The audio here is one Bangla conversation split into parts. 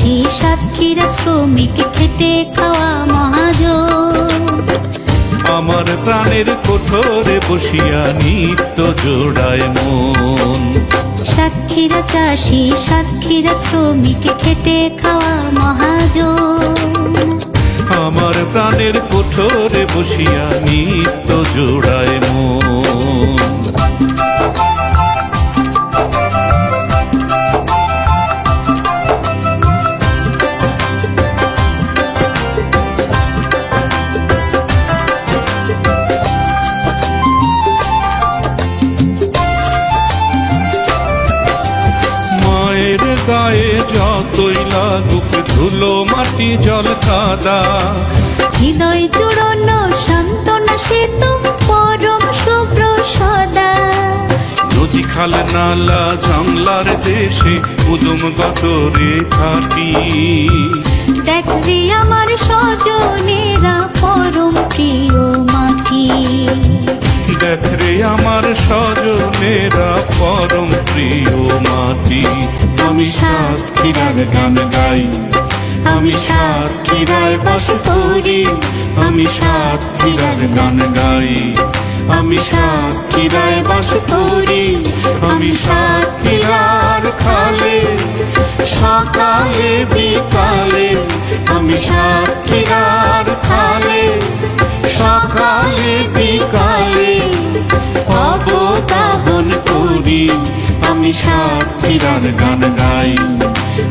সাক্ষীরা শ্রমিক খেটে খাওয়া মহাজন আমার প্রাণের কোঠরে বসিয়া নিত্য জোড়ায় মন। সাক্ষীরা চাষি সাক্ষীরা শ্রমিক খেটে খাওয়া মহাজন আমার প্রাণের কোঠরে বসিয়া নিত্য জোড়ায় মন। গায়ে যতই লাগুক ধুলো মাটি জল কাদা। হৃদয় জুড়ন সান্ত্বনা সেতু পরম শুভ্র সদা। নদী খাল নালা জংলার দেশে উদম গতরে থাকি। দেখলে আমার স্বজনেরা পরম প্রিয় মাটি। দেখ রে আমার স্বজনেরা পরম প্রিয় মাটি, আমি সাতক্ষীরার গান গাই। আমি সাতক্ষীরায় বাস করি, আমি সাতক্ষীরার গান গাই। আমি সাতক্ষীরায় বাস করি, আমি সাতক্ষীরার খালে। সকালে, বিকালে, আমি সাতক্ষীরার আমি সাক্ষীরার গান গাই।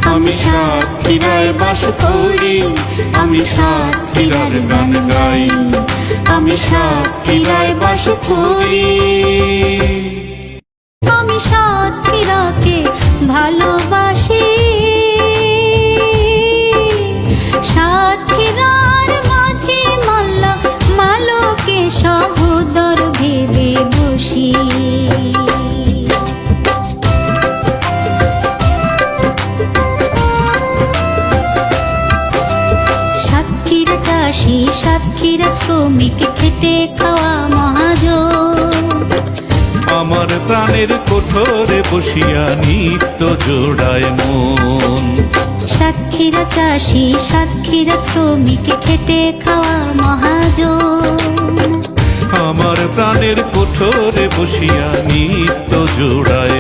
আমি সাক্ষীরায় বাস করি। আমি সাক্ষীরার গান গাই। আমি সাক্ষীরায় বাস করি। আমি সাক্ষীরাকে ভালোবাসি। চাষি সাতক্ষীরা শ্রমিক খেটে খাওয়া মহাজন। আমার প্রাণের কোঠরে বসিয়া নিত্য জোড়ায় মন। সাতক্ষীরা চাষি সাতক্ষীরা শ্রমিক খেটে খাওয়া মহাজন। আমার প্রাণের কোঠরে বসিয়া নিত্য জোড়ায়